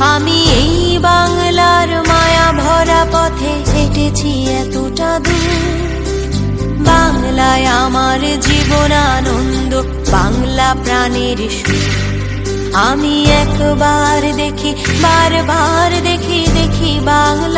আমি এই বাংলার মায়া ভরা পথে হেঁটেছি এতটা দূর। বাংলায় আমার জীবন আনন্দ, বাংলা প্রাণের সুর। আমি একবার দেখি, বারবার দেখি দেখি বাংলার